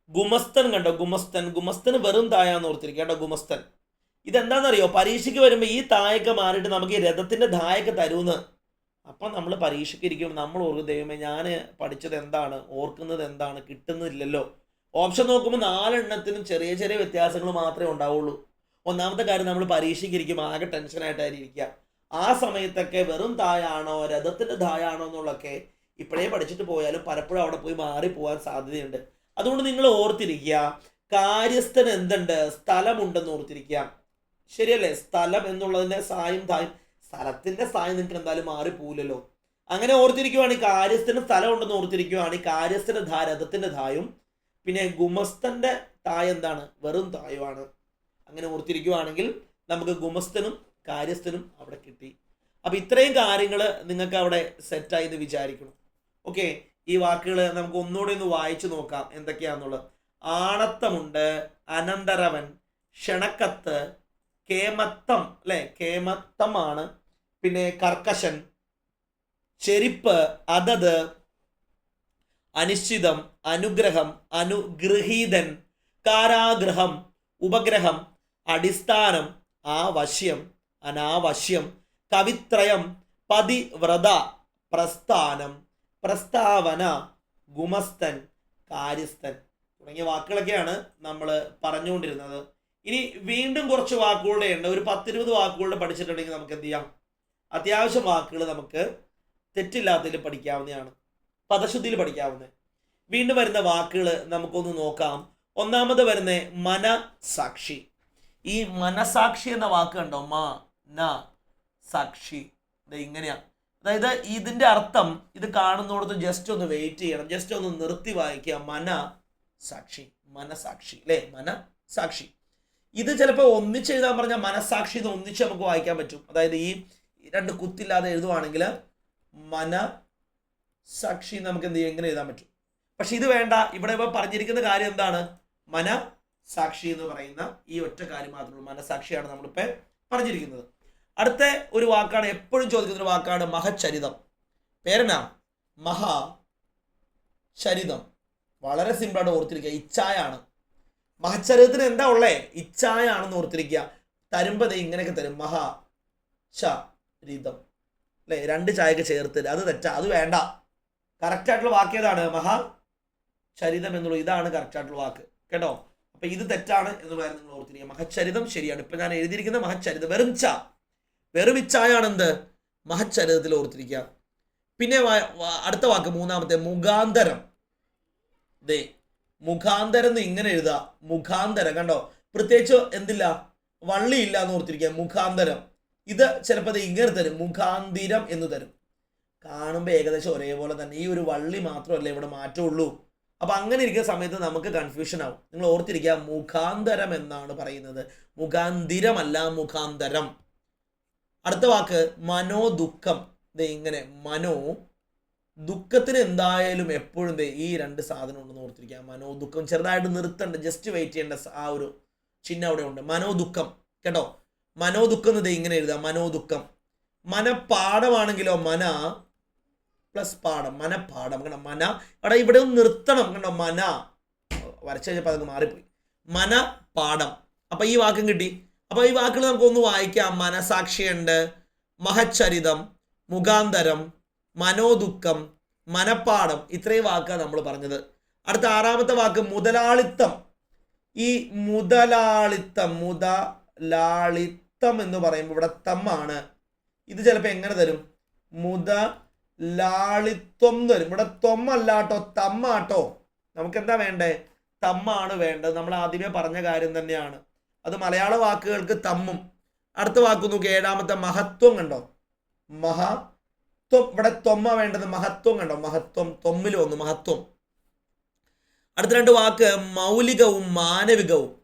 S1: ഗുമസ്തൻ കണ്ടോ? ഗുമസ്തൻ. ഗുമസ്തൻ വെറും തായാന്ന് ഓർത്തിരിക്കുക കേട്ടോ ഗുമസ്തൻ. ഇതെന്താണെന്നറിയോ പരീക്ഷയ്ക്ക് വരുമ്പോൾ ഈ തായൊക്കെ മാറിയിട്ട് നമുക്ക് ഈ രഥത്തിന്റെ ധായൊക്കെ തരുമെന്ന് അപ്പം നമ്മൾ പരീക്ഷയ്ക്ക് ഇരിക്കുമ്പോൾ നമ്മൾ ഓർക്കും ദൈവമേ ഞാൻ പഠിച്ചത് എന്താണ്? ഓർക്കുന്നത് എന്താണ്? കിട്ടുന്നില്ലല്ലോ. ഓപ്ഷൻ നോക്കുമ്പോൾ നാലെണ്ണത്തിനും ചെറിയ ചെറിയ വ്യത്യാസങ്ങൾ മാത്രമേ ഉണ്ടാവുള്ളൂ. ഒന്നാമത്തെ കാര്യം നമ്മൾ പരീക്ഷയ്ക്ക് ഇരിക്കും ആകെ ടെൻഷനായിട്ടായിരിക്കുക ആ സമയത്തൊക്കെ വെറും തായാണോ രഥത്തിന്റെ തായാണോ എന്നുള്ളതൊക്കെ ഇപ്പോഴേ പഠിച്ചിട്ട് പോയാലും പലപ്പോഴും അവിടെ പോയി മാറിപ്പോവാൻ സാധ്യതയുണ്ട്. അതുകൊണ്ട് നിങ്ങൾ ഓർത്തിരിക്കുക കാര്യസ്ഥന് എന്തുണ്ട്? സ്ഥലമുണ്ടെന്ന് ഓർത്തിരിക്കുക. ശരിയല്ലേ? സ്ഥലം എന്നുള്ളതിന്റെ സായം തായും സ്ഥലത്തിന്റെ സായം നിങ്ങൾക്ക് എന്തായാലും മാറിപ്പോവില്ലല്ലോ. അങ്ങനെ ഓർത്തിരിക്കുവാണെങ്കിൽ കാര്യസ്ഥന് സ്ഥലം ഉണ്ടെന്ന് ഓർത്തിരിക്കുവാണെങ്കിൽ കാര്യസ്ഥന് ധാ രഥത്തിന്റെ ധായും. പിന്നെ ഗുമസ്തന്റെ തായ എന്താണ്? വെറും തായുമാണ് അങ്ങനെ ഓർത്തിരിക്കുവാണെങ്കിൽ നമുക്ക് ഗുമസ്തനും കാര്യസ്ഥനും അവിടെ കിട്ടി. അപ്പം ഇത്രയും കാര്യങ്ങൾ നിങ്ങൾക്ക് അവിടെ സെറ്റായി എന്ന് വിചാരിക്കണം. ഓക്കെ ഈ വാക്കുകൾ നമുക്ക് ഒന്നുകൂടി ഒന്ന് വായിച്ചു നോക്കാം എന്തൊക്കെയാണെന്നുള്ളത് ആണത്തമുണ്ട് അനന്തരവൻ ക്ഷണക്കത്ത് കേമത്തം അല്ലെ? കേമത്തമാണ്. പിന്നെ കർക്കശൻ ചെരിപ്പ് അതത് അനിശ്ചിതം അനുഗ്രഹം അനുഗൃഹീതൻ കാരാഗ്രഹം ഉപഗ്രഹം അടിസ്ഥാനം ആവശ്യം അനാവശ്യം കവിത്രയം പതിവ്രത പ്രസ്ഥാനം. പ്രസ്താവന ഗുമസ്തൻ കാര്യസ്ഥൻ തുടങ്ങിയ വാക്കുകളൊക്കെയാണ് നമ്മൾ പറഞ്ഞുകൊണ്ടിരുന്നത്. ഇനി വീണ്ടും കുറച്ച് വാക്കുകളുടെ ഉണ്ട് ഒരു പത്തിരുപത് വാക്കുകളുടെ പഠിച്ചിട്ടുണ്ടെങ്കിൽ നമുക്ക് എന്ത് ചെയ്യാം? അത്യാവശ്യം വാക്കുകൾ നമുക്ക് തെറ്റില്ലാത്തതിൽ പഠിക്കാവുന്നതാണ്. പദശുദ്ധിയിൽ പഠിക്കാവുന്നത് വീണ്ടും വരുന്ന വാക്കുകൾ നമുക്കൊന്ന് നോക്കാം. ഒന്നാമത് വരുന്ന മനസാക്ഷി. ഈ മനസാക്ഷി എന്ന വാക്ക് കണ്ടോ? മ ന സാക്ഷി. ദേ ഇങ്ങനെയാ. അതായത് ഇതിന്റെ അർത്ഥം ഇത് കാണുന്നോടത്ത് ജസ്റ്റ് ഒന്ന് വെയിറ്റ് ചെയ്യണം. ജസ്റ്റ് ഒന്ന് നിർത്തി വായിക്കുക. മന സാക്ഷി. മനസാക്ഷി. അല്ലേ മനസാക്ഷി. ഇത് ചിലപ്പോൾ ഒന്നിച്ച് എഴുതാൻ പറഞ്ഞാൽ മനസാക്ഷി ഇത് ഒന്നിച്ച് നമുക്ക് വായിക്കാൻ പറ്റും. അതായത് ഈ രണ്ട് കുത്തില്ലാതെ എഴുതുവാണെങ്കിൽ മന സാക്ഷി നമുക്ക് എന്ത് എങ്ങനെ എഴുതാൻ പറ്റും? പക്ഷെ ഇത് വേണ്ട. ഇവിടെ ഇപ്പോൾ പറഞ്ഞിരിക്കുന്ന കാര്യം എന്താണ്? മന സാക്ഷി എന്ന് പറയുന്ന ഈ ഒറ്റ കാര്യം മാത്രമേ ഉള്ളൂ. മനസാക്ഷിയാണ് നമ്മളിപ്പോൾ പറഞ്ഞിരിക്കുന്നത്. അടുത്ത ഒരു വാക്കാണ് എപ്പോഴും ചോദിക്കുന്ന ഒരു വാക്കാണ് മഹച്ചരിതം. പേരനാ മഹാ ചരിതം. വളരെ സിമ്പിളായിട്ട് ഓർത്തിരിക്കുക ഇച്ഛായാണ്. മഹചരിതത്തിന് എന്താ ഉള്ളേ? ഇച്ഛായാണെന്ന് ഓർത്തിരിക്കുക. തരുമ്പത് ഇങ്ങനെയൊക്കെ തരും. മഹാ ചരിതം. രിതം അല്ലേ? രണ്ട് ചായക്ക് ചേർത്ത് അത് തെറ്റാ അത് വേണ്ട. കറക്റ്റ് ആയിട്ടുള്ള വാക്ക് ഏതാണ്? മഹാ ചരിതം എന്നുള്ളത് ഇതാണ് കറക്റ്റ് ആയിട്ടുള്ള വാക്ക്. കേട്ടോ? അപ്പൊ ഇത് തെറ്റാണ് എന്നുള്ളതായിരുന്നു നിങ്ങൾ ഓർത്തിരിക്കുക. മഹച്ചരിതം ശരിയാണ്. ഇപ്പൊ ഞാൻ എഴുതിയിരിക്കുന്ന മഹച്ചരിതം വെറും ച. വെറും ഇച്ഛായാണ് എന്ത് മഹച്ചരിതത്തിൽ ഓർത്തിരിക്കുക. പിന്നെ അടുത്ത വാക്ക് മൂന്നാമത്തെ മുഖാന്തരം. ദേ മുഖാന്തരം എന്ന് ഇങ്ങനെ എഴുതുക മുഖാന്തരം കണ്ടോ? പ്രത്യേകിച്ച് എന്തില്ല? വള്ളി ഇല്ല എന്ന് ഓർത്തിരിക്കുക. മുഖാന്തരം. ഇത് ചിലപ്പോൾ ഇങ്ങനെ തരും. മുഖാന്തിരം എന്ന് തരും. കാണുമ്പോൾ ഏകദേശം ഒരേപോലെ തന്നെ. ഈ ഒരു വള്ളി മാത്രമല്ല ഇവിടെ മാറ്റമുള്ളൂ. അപ്പൊ അങ്ങനെ ഇരിക്കുന്ന സമയത്ത് നമുക്ക് കൺഫ്യൂഷൻ ആവും. നിങ്ങൾ ഓർത്തിരിക്കുക മുഖാന്തരം എന്നാണ് പറയുന്നത്. മുഖാന്തിരമല്ല മുഖാന്തരം. അടുത്ത വാക്ക് മനോദുഃഖം ദേ ഇങ്ങനെ മനോ ദുഃഖത്തിന് എന്തായാലും എപ്പോഴും ദേ ഈ രണ്ട് സാധനം ഉണ്ടെന്ന് ഓർത്തിരിക്കുക. മനോദുഃഖം ചെറുതായിട്ട് നിർത്തണ്ട ജസ്റ്റ് വെയിറ്റ് ചെയ്യേണ്ട ആ ഒരു ചിഹ്നം അവിടെ ഉണ്ട്. മനോ മനോദുഃഖം കേട്ടോ? മനോദുഃഖം എന്ന് ദേ ഇങ്ങനെ എഴുതാം മനോദുഃഖം മനപ്പാടമാണെങ്കിലോ മന പ്ലസ് പാഠം. മനപ്പാഠം. കണ്ടോ? മന. എടാ ഇവിടെ ഒന്ന് നിർത്തണം. കണ്ടോ? മന. വരച്ചു കഴിഞ്ഞപ്പോൾ അതങ്ങ് മാറിപ്പോയി. മന പാഠം അപ്പൊ ഈ വാക്കും കിട്ടി. അപ്പൊ ഈ വാക്കുകൾ നമുക്കൊന്ന് വായിക്കാം. മനസാക്ഷിയുണ്ട് മഹച്ചരിതം മുഖാന്തരം മനോദുഃഖം മനപ്പാടം. ഇത്രയും വാക്കാണ് നമ്മൾ പറഞ്ഞത്. അടുത്ത ആറാമത്തെ വാക്ക് മുതലാളിത്തം. ഈ മുതലാളിത്തം മുതലാളിത്തം എന്ന് പറയുമ്പോൾ ഇവിടെ തമ്മാണ് ഇത് ചിലപ്പോൾ എങ്ങനെ തരും? മുത ലാളിത്വം തരും. ഇവിടെ തൊമ്മല്ലാട്ടോ തമ്മാട്ടോ നമുക്ക് എന്താ വേണ്ടേ? തമ്മാണ് വേണ്ടത്. നമ്മൾ ആദ്യമേ പറഞ്ഞ കാര്യം തന്നെയാണ്. അത് മലയാള വാക്കുകൾക്ക് തമ്മും. അടുത്ത വാക്ക് നോക്കി ഏഴാമത്തെ മഹത്വം കണ്ടോ? മഹത്വം ഇവിടെ തൊമ്മ വേണ്ടത് മഹത്വം കണ്ടോ? മഹത്വം തൊമ്മിൽ വന്നു മഹത്വം. അടുത്ത രണ്ട് വാക്ക് മൗലികവും മാനവികവും.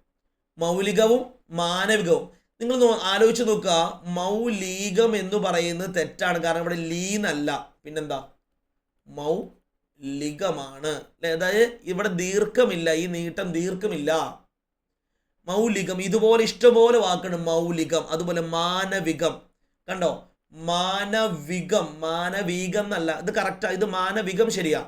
S1: മൗലികവും മാനവികവും. നിങ്ങൾ ആലോചിച്ച് നോക്കുക മൗലീകം എന്ന് പറയുന്നത് തെറ്റാണ്. കാരണം ഇവിടെ ലീന്നല്ല പിന്നെന്താ? മൗ ലിഗമാണ് അതായത് ഇവിടെ ദീർഘമില്ല ഈ നീട്ടം ദീർഘമില്ല. മൗലികം ഇതുപോലെ ഇഷ്ടംപോലെ വാക്കാണ് മൗലികം അതുപോലെ മാനവികം. കണ്ടോ? മാനവികം മാനവീകം എന്നല്ല. ഇത് കറക്റ്റാ ഇത് മാനവികം ശരിയാ.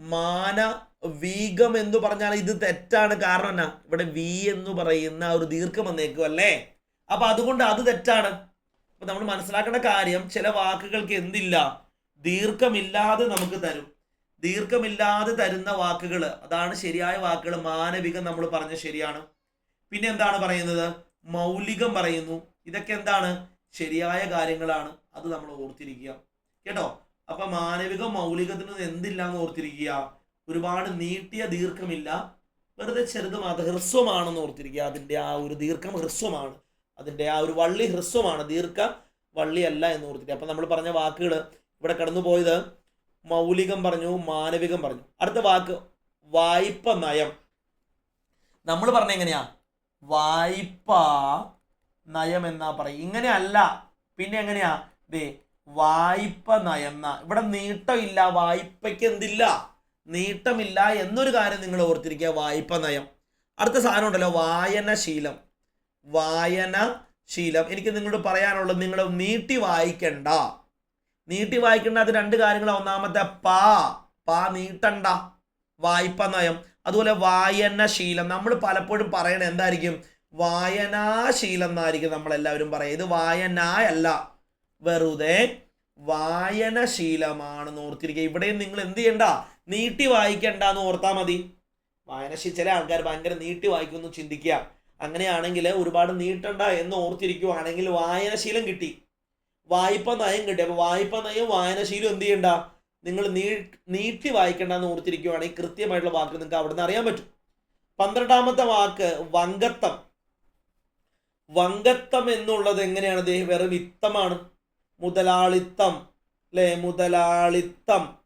S1: മാനവീകം എന്ന് പറഞ്ഞാൽ ഇത് തെറ്റാണ്. കാരണം എന്നാ? ഇവിടെ വി എന്ന് പറയുന്ന ഒരു ദീർഘം വന്നേക്കും അല്ലേ? അപ്പൊ അതുകൊണ്ട് അത് തെറ്റാണ്. അപ്പൊ നമ്മൾ മനസ്സിലാക്കേണ്ട കാര്യം ചില വാക്കുകൾക്ക് എന്തില്ല? ദീർഘമില്ലാതെ നമുക്ക് തരും. ദീർഘമില്ലാതെ തരുന്ന വാക്കുകൾ അതാണ് ശരിയായ വാക്കുകൾ മാനവികം നമ്മൾ പറഞ്ഞ ശരിയാണ്. പിന്നെ എന്താണ് പറയുന്നത്? മൗലികം പറയുന്നു. ഇതൊക്കെ എന്താണ്? ശരിയായ കാര്യങ്ങളാണ്. അത് നമ്മൾ ഓർത്തിരിക്കുക. കേട്ടോ? അപ്പൊ മാനവികം മൗലികത്തിന് എന്തില്ല എന്ന് ഓർത്തിരിക്കുക? ഒരുപാട് നീട്ടിയ ദീർഘമില്ല. വെറുതെ ചെറുത് മാത്രം ഹ്രസ്വമാണെന്ന് ഓർത്തിരിക്കുക. അതിന്റെ ആ ഒരു ദീർഘം ഹ്രസ്വമാണ്. അതിന്റെ ആ ഒരു വള്ളി ഹ്രസ്വമാണ്. ദീർഘ വള്ളിയല്ല എന്ന് ഓർത്തിരിക്കുക. അപ്പം നമ്മൾ പറഞ്ഞ വാക്കുകൾ ഇവിടെ കടന്നു പോയത് മൗലികം പറഞ്ഞു മാനവികം പറഞ്ഞു. അടുത്ത വാക്ക് വായ്പ നയം. നമ്മൾ പറഞ്ഞ എങ്ങനെയാ? വായ്പ നയം എന്നാ പറയും. ഇങ്ങനെയല്ല. പിന്നെ എങ്ങനെയാ? ദേ വായ്പ നയം. ഇവിടെ നീട്ടമില്ല വായ്പയ്ക്ക് എന്തില്ല നീട്ടമില്ല എന്നൊരു കാര്യം നിങ്ങൾ ഓർത്തിരിക്കുക വായ്പ നയം. അടുത്ത സാധനം ഉണ്ടല്ലോ വായനശീലം. വായനശീലം. എനിക്ക് നിങ്ങളോട് പറയാനുള്ളത് നിങ്ങൾ നീട്ടി വായിക്കണ്ട. നീട്ടി വായിക്കേണ്ട അത് രണ്ട് കാര്യങ്ങളാണ് ഒന്നാമത്തെ പാ. പാ നീട്ടണ്ട. വായ്പ നയം. അതുപോലെ വായനശീലം. നമ്മൾ പലപ്പോഴും പറയണ എന്തായിരിക്കും? വായനാശീലം എന്നായിരിക്കും നമ്മൾ എല്ലാവരും പറയുക. ഇത് വായനായല്ല. വെറുതെ വായനശീലമാണെന്ന് ഓർത്തിരിക്കുക. ഇവിടെയും നിങ്ങൾ എന്ത് ചെയ്യണ്ട? നീട്ടി വായിക്കണ്ട എന്ന് ഓർത്താൽ മതി. വായനശീ ചില ആൾക്കാർ ഭയങ്കര നീട്ടി വായിക്കുമെന്ന് ചിന്തിക്കുക. അങ്ങനെയാണെങ്കിൽ ഒരുപാട് നീട്ടണ്ട എന്ന് ഓർത്തിരിക്കുവാണെങ്കിൽ വായനശീലം കിട്ടി. വായ്പ നയം കിട്ടി. അപ്പോൾ വായ്പ നയം വായനശീലം എന്ത് ചെയ്യണ്ട? നിങ്ങൾ നീട്ടി വായിക്കേണ്ടെന്ന് ഓർത്തിരിക്കുകയാണെങ്കിൽ കൃത്യമായിട്ടുള്ള വാക്ക് നിങ്ങൾക്ക് അവിടെ നിന്ന് അറിയാൻ പറ്റും. പന്ത്രണ്ടാമത്തെ വാക്ക് വങ്കത്തം. വങ്കത്തം എന്നുള്ളത് എങ്ങനെയാണ്? ദേ വെറും ഇത്തമാണ്. മുതലാളിത്തം അല്ലേ മുതലാളിത്തം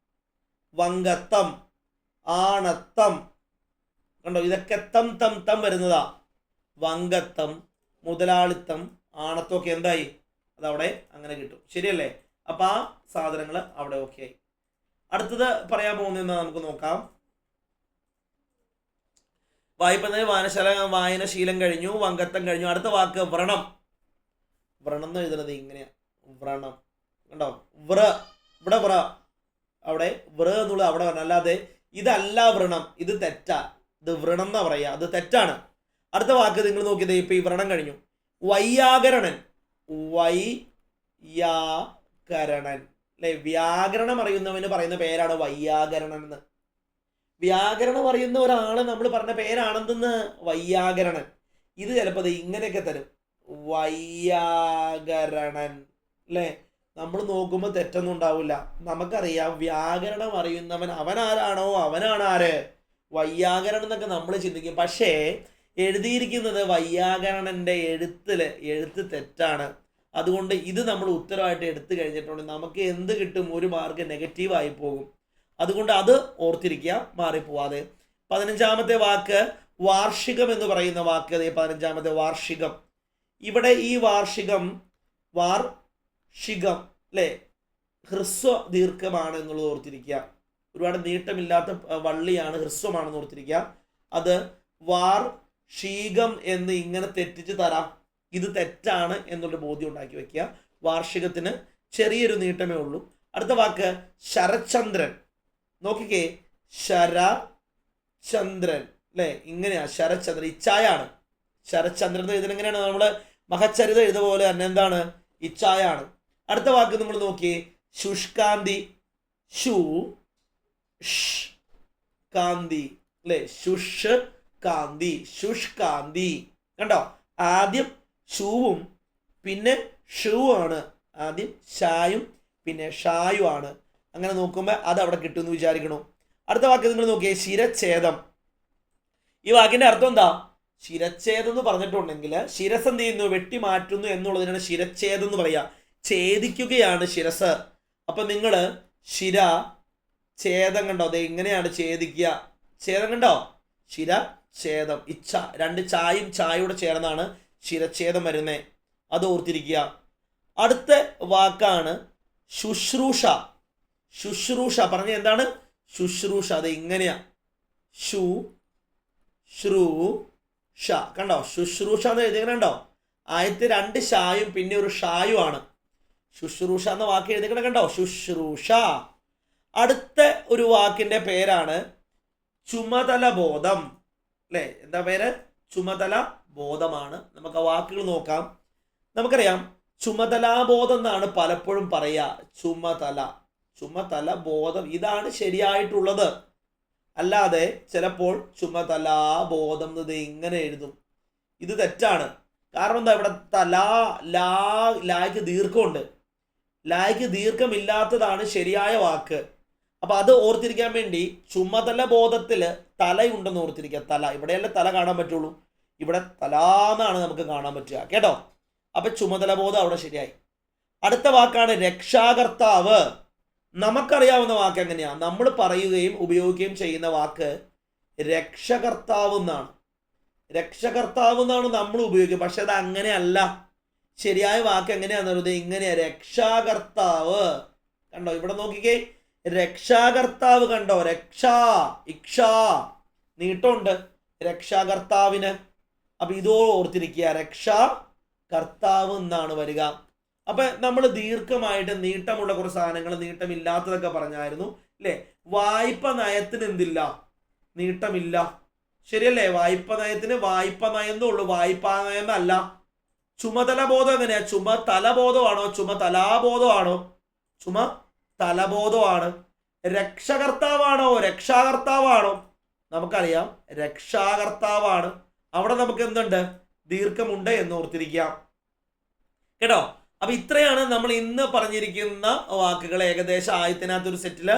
S1: വങ്കത്തം ആണത്തം. കണ്ടോ? ഇതൊക്കെ തം തം തം വരുന്നതാ. വങ്കത്തം മുതലാളിത്തം ആണത്തം ഒക്കെ എന്തായി? അതവിടെ അങ്ങനെ കിട്ടും. ശരിയല്ലേ? അപ്പൊ ആ സാധനങ്ങൾ അവിടെ ഓക്കെ ആയി. അടുത്തത് പറയാൻ പോകുന്നതെന്ന് നമുക്ക് നോക്കാം. വായ്പ വായനശാല വായനശീലം കഴിഞ്ഞു വങ്കത്തം കഴിഞ്ഞു. അടുത്ത വാക്ക് വ്രണം. വ്രണം എന്ന് എഴുതുന്നത് ഇങ്ങനെയാ. വ്രണം. കണ്ടോ? വ്ര. ഇവിടെ വ്ര. അവിടെ വ്ര എന്നുള്ളത് അവിടെ വരണം. അല്ലാതെ ഇതല്ല വ്രണം. ഇത് തെറ്റാ. ഇത് വ്രണം എന്നാ പറയാ. അത് തെറ്റാണ്. അടുത്ത വാക്ക് നിങ്ങൾ നോക്കിയത് ഇപ്പൊ ഈ വ്രണം കഴിഞ്ഞു. വൈയാകരണൻ വൈയാകരണൻ അല്ലെ വ്യാകരണം അറിയുന്നവന് പറയുന്ന പേരാണ് വൈയാകരണൻ എന്ന് വ്യാകരണം അറിയുന്ന ഒരാൾ നമ്മൾ പറഞ്ഞ പേരാണെന്തെന്ന്? വൈയാകരണൻ ഇത് ചിലപ്പോൾ ഇങ്ങനെയൊക്കെ തരും. വൈയാകരണൻ അല്ലേ നമ്മൾ നോക്കുമ്പോൾ തെറ്റൊന്നും ഉണ്ടാവില്ല നമുക്കറിയാം വ്യാകരണം അറിയുന്നവൻ അവനാരാണോ? അവനാണ് ആര്? വൈയാകരണം എന്നൊക്കെ നമ്മൾ ചിന്തിക്കും. പക്ഷേ എഴുതിയിരിക്കുന്നത് വൈയാകരണന്റെ എഴുത്തിൽ എഴുത്ത് തെറ്റാണ്. അതുകൊണ്ട് ഇത് നമ്മൾ ഉത്തരമായിട്ട് എടുത്തു കഴിഞ്ഞിട്ടുണ്ടെങ്കിൽ നമുക്ക് എന്ത് കിട്ടും ഒരു മാർക്ക് നെഗറ്റീവായി പോകും. അതുകൊണ്ട് അത് ഓർത്തിരിക്കുക മാറിപ്പോവാതെ. പതിനഞ്ചാമത്തെ വാക്ക് വാർഷികം എന്ന് പറയുന്ന വാക്ക് അതേ പതിനഞ്ചാമത്തെ വാർഷികം. ഇവിടെ ഈ വാർഷികം വാർഷികം അല്ലേ ഹ്രസ്വ ദീർഘമാണ് എന്നുള്ളത് ഓർത്തിരിക്കുക. ഒരുപാട് നീട്ടമില്ലാത്ത വള്ളിയാണ് ഹ്രസ്വമാണെന്ന് ഓർത്തിരിക്കുക. അത് വാർഷികം എന്ന് ഇങ്ങനെ തെറ്റിച്ച് തരാം. ഇത് തെറ്റാണ് എന്നുള്ള ബോധ്യം ഉണ്ടാക്കി വെക്കുക. വാർഷികത്തിന് ചെറിയൊരു നീട്ടമേ ഉള്ളൂ. അടുത്ത വാക്ക് ശരചന്ദ്രൻ നോക്കിക്കേ ശര ശരചന്ദ്രൻ അല്ലേ ഇങ്ങനെയാ ശരചന്ദ്രൻ ഇച്ചായാണ് ശരചന്ദ്രൻ എങ്ങനെയാണ് നമ്മൾ മഹച്ചരിത എഴുതുന്ന പോലെ തന്നെ എന്താണ്? ഇച്ചായാണ് അടുത്ത വാക്ക് നമ്മൾ നോക്കിയേ ശുഷ്കാന്തി. ഷ് കാന്തി അല്ലേ ശുഷ് കാന്തി ശുഷ്കാന്തി. കണ്ടോ? ആദ്യം ഷൂവും. പിന്നെ ഷൂ ആണ് ആദ്യം ഷായും പിന്നെ ഷായു ആണ് അങ്ങനെ നോക്കുമ്പോൾ അത് അവിടെ കിട്ടുമെന്ന് വിചാരിക്കണു. അടുത്ത വാക്ക് നിങ്ങൾ നോക്കിയേ ശിരച്ഛേദം. ഈ വാക്കിന്റെ അർത്ഥം എന്താ? ശിരച്ഛേദം എന്ന് പറഞ്ഞിട്ടുണ്ടെങ്കിൽ ശിരസ് എന്ത് ചെയ്യുന്നു? വെട്ടി മാറ്റുന്നു എന്നുള്ളതിനാണ് ശിരച്ഛേദം എന്ന് പറയുക ഛേദിക്കുകയാണ് ശിരസ്. അപ്പൊ നിങ്ങൾ ശിര ഛേദം കണ്ടോ? അതെ ഇങ്ങനെയാണ് ഛേദിക്കുക. ഛേദം കണ്ടോ? ശിര ഛേദം ഇച്ഛ രണ്ട് ചായും ചായയുടെ ചേർന്നാണ് ശിരച്ഛേദം വരുന്നേ. അത് ഓർത്തിരിക്കുക. അടുത്ത വാക്കാണ് ശുശ്രൂഷ. ശുശ്രൂഷ. പറഞ്ഞ എന്താണ്? ശുശ്രൂഷ. അത് ഇങ്ങനെയാ. ശു ശ്രൂ ഷ. കണ്ടോ? ശുശ്രൂഷ എന്ന് എഴുതിക്കണോ ആദ്യത്തെ രണ്ട് ഷായും പിന്നെ ഒരു ഷായും ആണ്. ശുശ്രൂഷ എന്ന വാക്ക് എഴുതിക്കണം കണ്ടോ? ശുശ്രൂഷ. അടുത്ത ഒരു വാക്കിന്റെ പേരാണ് ചുമതല ബോധം അല്ലേ? എന്താ പേര്? ചുമതല ബോധമാണ്. നമുക്ക് ആ വാക്കുകൾ നോക്കാം. നമുക്കറിയാം ചുമതലാബോധം എന്നാണ് പലപ്പോഴും പറയുക. ചുമതല. ചുമതല ബോധം ഇതാണ് ശരിയായിട്ടുള്ളത്. അല്ലാതെ ചിലപ്പോൾ ചുമതലാബോധം എന്നത് ഇങ്ങനെ എഴുതും. ഇത് തെറ്റാണ്. കാരണം എന്താ ഇവിടെ തലാ ലാ ലായ്ക്ക് ദീർഘമുണ്ട്. ലായ്ക്ക് ദീർഘമില്ലാത്തതാണ് ശരിയായ വാക്ക്. അപ്പോൾ അത് ഓർത്തിരിക്കാൻ വേണ്ടി ചുമതല ബോധത്തിൽ തലയുണ്ടെന്ന് ഓർത്തിരിക്കുക. തല. ഇവിടെയല്ലേ തല കാണാൻ പറ്റുള്ളൂ. ഇവിടെ തലാന്നാണ് നമുക്ക് കാണാൻ പറ്റുക. കേട്ടോ? അപ്പൊ ചുമതല ബോധം അവിടെ ശരിയായി. അടുത്ത വാക്കാണ് രക്ഷാകർത്താവ്. നമുക്കറിയാവുന്ന വാക്ക് എങ്ങനെയാ? നമ്മൾ പറയുകയും ഉപയോഗിക്കുകയും ചെയ്യുന്ന വാക്ക് രക്ഷകർത്താവ് എന്നാണ്. രക്ഷകർത്താവ് എന്നാണ് നമ്മൾ ഉപയോഗിക്കുക. പക്ഷെ അത് അങ്ങനെയല്ല. ശരിയായ വാക്ക് എങ്ങനെയാണെന്ന് പറയുന്നത് ഇങ്ങനെയാ രക്ഷാകർത്താവ്. കണ്ടോ? ഇവിടെ നോക്കിക്കേ. രക്ഷാകർത്താവ് കണ്ടോ? രക്ഷാ ഇക്ഷാ. നീട്ടമുണ്ട്. രക്ഷാകർത്താവിന്. അപ്പൊ ഇതോ ഓർത്തിരിക്കുക രക്ഷ കർത്താവ് എന്നാണ് വരിക. അപ്പൊ നമ്മൾ ദീർഘമായിട്ട് നീട്ടമുള്ള കുറച്ച് സാധനങ്ങൾ നീട്ടമില്ലാത്തതൊക്കെ പറഞ്ഞായിരുന്നു അല്ലേ വായ്പ നയത്തിന് എന്തില്ല? നീട്ടമില്ല. ശരിയല്ലേ? വായ്പ നയത്തിന് വായ്പ നയം ഉള്ളൂ. വായ്പാ നയം അല്ല. ചുമതല ബോധം എങ്ങനെയാ? തലബോധമാണോ ചുമ തലാബോധമാണോ ചുമ തലബോധമാണ് രക്ഷകർത്താവാണോ? രക്ഷാകർത്താവാണോ? നമുക്കറിയാം. രക്ഷാകർത്താവാണ്. അവിടെ നമുക്ക് എന്തുണ്ട്? ദീർഘമുണ്ട് എന്ന് ഓർത്തിരിക്കാം. കേട്ടോ? അപ്പൊ ഇത്രയാണ് നമ്മൾ ഇന്ന് പറഞ്ഞിരിക്കുന്ന വാക്കുകൾ. ഏകദേശം ആയത്തിനകത്ത് ഒരു സെറ്റിൽ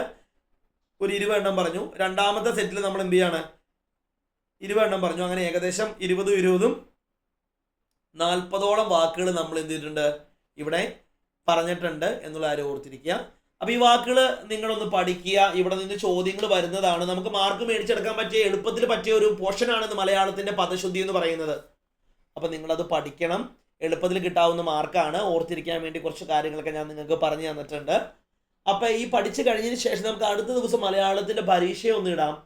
S1: ഒരു ഇരുപെണ്ണം പറഞ്ഞു. രണ്ടാമത്തെ സെറ്റിൽ നമ്മൾ എന്ത് ചെയ്യാണ്? ഇരുപെണ്ണം പറഞ്ഞു. അങ്ങനെ ഏകദേശം ഇരുപതും ഇരുപതും നാൽപ്പതോളം വാക്കുകൾ നമ്മൾ എന്ത് ചെയ്തിട്ടുണ്ട്? ഇവിടെ പറഞ്ഞിട്ടുണ്ട് എന്നുള്ള കാര്യം ഓർത്തിരിക്കുക. അപ്പൊ ഈ വാക്കുകൾ നിങ്ങളൊന്ന് പഠിക്കുക. ഇവിടെ നിന്ന് ചോദ്യങ്ങൾ വരുന്നതാണ്. നമുക്ക് മാർക്ക് മേടിച്ചെടുക്കാൻ പറ്റിയ എളുപ്പത്തിൽ പറ്റിയ ഒരു പോർഷനാണ് മലയാളത്തിന്റെ പദശുദ്ധി എന്ന് പറയുന്നത്. അപ്പൊ നിങ്ങളത് പഠിക്കണം. എളുപ്പത്തിൽ കിട്ടാവുന്ന മാർക്കാണ് ഓർത്തിരിക്കാൻ വേണ്ടി കുറച്ച് കാര്യങ്ങളൊക്കെ ഞാൻ നിങ്ങൾക്ക് പറഞ്ഞു തന്നിട്ടുണ്ട്. അപ്പൊ ഈ പഠിച്ചു കഴിഞ്ഞതിന് ശേഷം നമുക്ക് അടുത്ത ദിവസം മലയാളത്തിന്റെ പരീക്ഷ ഒന്ന് ഇടാം.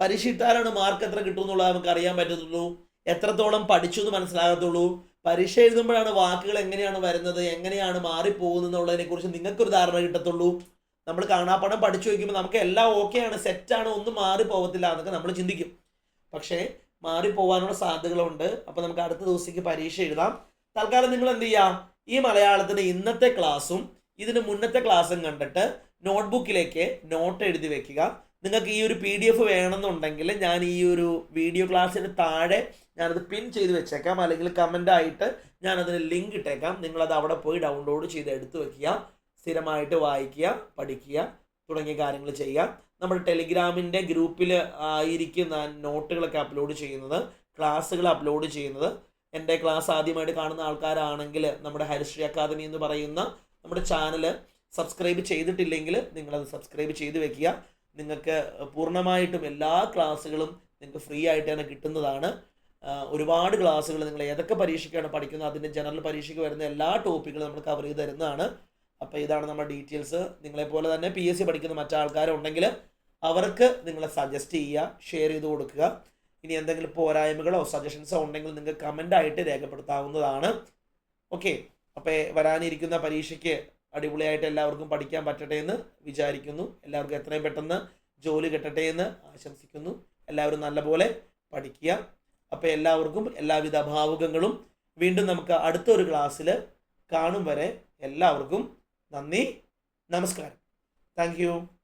S1: പരീക്ഷ ഇട്ടാലാണ് മാർക്ക് എത്ര കിട്ടും എന്നുള്ളത് നമുക്ക് അറിയാൻ പറ്റത്തുള്ളൂ. എത്രത്തോളം പഠിച്ചു എന്ന് മനസ്സിലാകത്തുള്ളൂ. പരീക്ഷ എഴുതുമ്പോഴാണ് വാക്കുകൾ എങ്ങനെയാണ് വരുന്നത് എങ്ങനെയാണ് മാറിപ്പോകുന്നത് എന്നുള്ളതിനെ കുറിച്ച് നിങ്ങൾക്കൊരു ധാരണ കിട്ടത്തുള്ളൂ. നമ്മൾ കാണാപ്പടം പഠിച്ചു വയ്ക്കുമ്പോൾ നമുക്ക് എല്ലാം ഓക്കെയാണ് സെറ്റാണ് ഒന്നും മാറി പോകത്തില്ല എന്നൊക്കെ നമ്മൾ ചിന്തിക്കും. പക്ഷേ മാറിപ്പോവാനുള്ള സാധ്യതകളുണ്ട്. അപ്പോൾ നമുക്ക് അടുത്ത ദിവസത്തേക്ക് പരീക്ഷ എഴുതാം. തൽക്കാലം നിങ്ങൾ എന്ത് ചെയ്യുക? ഈ മലയാളത്തിന്റെ ഇന്നത്തെ ക്ലാസ്സും ഇതിന് മുന്നത്തെ ക്ലാസ്സും കണ്ടിട്ട് നോട്ട്ബുക്കിലേക്ക് നോട്ട് എഴുതി വെക്കുക നിങ്ങൾക്ക് ഈ ഒരു പി ഡി എഫ് വേണമെന്നുണ്ടെങ്കിൽ ഞാൻ ഈ ഒരു വീഡിയോ ക്ലാസ്സിന് താഴെ ഞാനത് പിൻ ചെയ്ത് വെച്ചേക്കാം. അല്ലെങ്കിൽ കമന്റ് ആയിട്ട് ഞാൻ അതിന് ലിങ്ക് ഇട്ടേക്കാം. നിങ്ങളത് അവിടെ പോയി ഡൗൺലോഡ് ചെയ്ത് എടുത്തു വയ്ക്കുക സ്ഥിരമായിട്ട് വായിക്കുക പഠിക്കുക തുടങ്ങിയ കാര്യങ്ങൾ ചെയ്യാം നമ്മുടെ ടെലിഗ്രാമിന്റെ ഗ്രൂപ്പിൽ ആയിരിക്കും ഞാൻ നോട്ടുകളൊക്കെ അപ്ലോഡ് ചെയ്യുന്നത്. ക്ലാസ്സുകൾ അപ്ലോഡ് ചെയ്യുന്നത്. എന്റെ ക്ലാസ് ആദ്യമായിട്ട് കാണുന്ന ആൾക്കാരാണെങ്കിൽ നമ്മുടെ ഹരിശ്രീ അക്കാദമി എന്ന് പറയുന്ന നമ്മുടെ ചാനൽ സബ്സ്ക്രൈബ് ചെയ്തിട്ടില്ലെങ്കിൽ നിങ്ങളത് സബ്സ്ക്രൈബ് ചെയ്ത് വെക്കുക. നിങ്ങൾക്ക് പൂർണമായിട്ടും എല്ലാ ക്ലാസ്സുകളും നിങ്ങൾക്ക് ഫ്രീ ആയിട്ട് തന്നെ കിട്ടുന്നതാണ്. ഒരുപാട് ക്ലാസ്സുകൾ നിങ്ങൾ ഏതൊക്കെ പരീക്ഷയ്ക്കാണ് പഠിക്കുന്നത് അതിന്റെ ജനറൽ പരീക്ഷയ്ക്ക് വരുന്ന എല്ലാ ടോപ്പിക്കുകളും നമ്മൾ കവർ ചെയ്ത് തരുന്നതാണ്. അപ്പോൾ ഇതാണ് നമ്മുടെ ഡീറ്റെയിൽസ് നിങ്ങളെപ്പോലെ തന്നെ പി എസ് സി പഠിക്കുന്ന മറ്റാൾക്കാരുണ്ടെങ്കിൽ അവർക്ക് നിങ്ങളെ സജസ്റ്റ് ചെയ്യുക ഷെയർ ചെയ്ത് കൊടുക്കുക. ഇനി എന്തെങ്കിലും പോരായ്മകളോ സജഷൻസോ ഉണ്ടെങ്കിൽ നിങ്ങൾക്ക് കമന്റ് ആയിട്ട് രേഖപ്പെടുത്താവുന്നതാണ്. ഓക്കെ അപ്പോൾ വരാനിരിക്കുന്ന പരീക്ഷയ്ക്ക് അടിപൊളിയായിട്ട് എല്ലാവർക്കും പഠിക്കാൻ പറ്റട്ടെ എന്ന് വിചാരിക്കുന്നു. എല്ലാവർക്കും എത്രയും പെട്ടെന്ന് ജോലി കിട്ടട്ടെ എന്ന് ആശംസിക്കുന്നു. എല്ലാവരും നല്ലപോലെ പഠിക്കുക. അപ്പോൾ എല്ലാവർക്കും എല്ലാവിധ ഭാവുകങ്ങളും വീണ്ടും നമുക്ക് അടുത്തൊരു ക്ലാസ്സിൽ കാണും വരെ എല്ലാവർക്കും നന്ദി. നമസ്കാരം. താങ്ക്